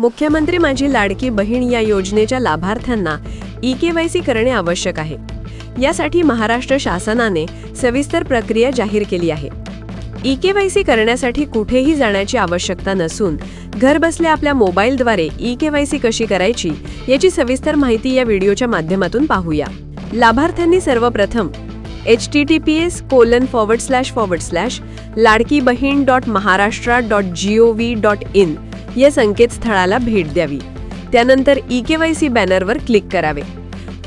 मुख्यमंत्री माझी लाडकी बहीण या योजनेच्या लाभार्थ्यांना ई के वाय सी करणे आवश्यक आहे. यासाठी महाराष्ट्र शासनाने सविस्तर प्रक्रिया जाहीर केली आहे. ई के वाय सी करण्यासाठी कुठेही जाण्याची आवश्यकता नसून घरबसल्या आपल्या मोबाईलद्वारे ई के वाय सी कशी करायची याची सविस्तर माहिती या व्हिडिओच्या माध्यमातून पाहूया. लाभार्थ्यांनी सर्वप्रथम H T T P S colon forward slash forward slash Ladki Bahin dot Maharashtra dot G O V dot in या संकेतस्थळाला भेट द्यावी. त्यानंतर ई के वाय सी बॅनरवर क्लिक करावे.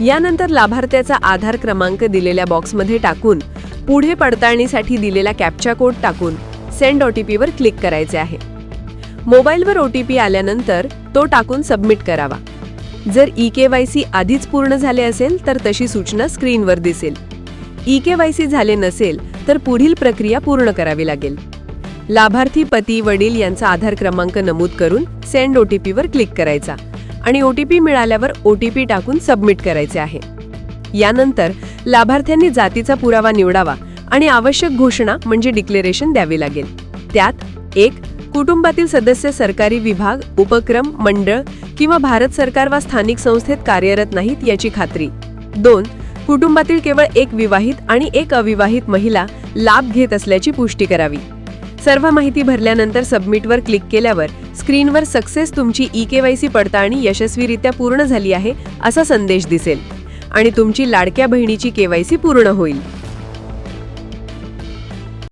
यानंतर लाभार्थ्याचा आधार क्रमांक दिलेल्या बॉक्समध्ये टाकून पुढे पडताळणीसाठी दिलेला कॅप्चा कोड टाकून सेंड ओ टी पीवर क्लिक करायचे आहे. मोबाईलवर ओ टी पी आल्यानंतर तो टाकून सबमिट करावा. जर ई के वाय सी आधीच पूर्ण झाले असेल तर तशी सूचना स्क्रीनवर दिसेल. ई के वाय सी झाले नसेल तर पुढील प्रक्रिया पूर्ण करावी लागेल. लाभार्थी पती वडील यांचा आधार क्रमांक नमूद करून सेंड ओ टी पीवर क्लिक करायचा आणि ओ टी पी मिळाल्यावर ओ टी पी टाकून सबमिट करायचे आहे. यानंतर लाभार्थ्यांनी जातीचा पुरावा निवडावा आणि आवश्यक घोषणा म्हणजे डिक्लेरेशन द्यावे लागेल. त्यात एक कुटुंबातील सदस्य सरकारी विभाग उपक्रम मंडळ किंवा भारत सरकार वा स्थानिक संस्थेत कार्यरत नाहीत याची खात्री. दोन कुटुंबातील केवळ एक विवाहित आणि एक अविवाहित महिला लाभ घेत असल्याची पुष्टी करावी. सर्व माहिती भरल्यानंतर सबमिटवर क्लिक केल्यावर स्क्रीनवर सक्सेस तुमची ई के वाय सी पडताळणी यशस्वीरित्या पूर्ण झाली आहे असा संदेश दिसेल. आणि तुमची लाडक्या बहिणीची केवायसी पूर्ण होईल.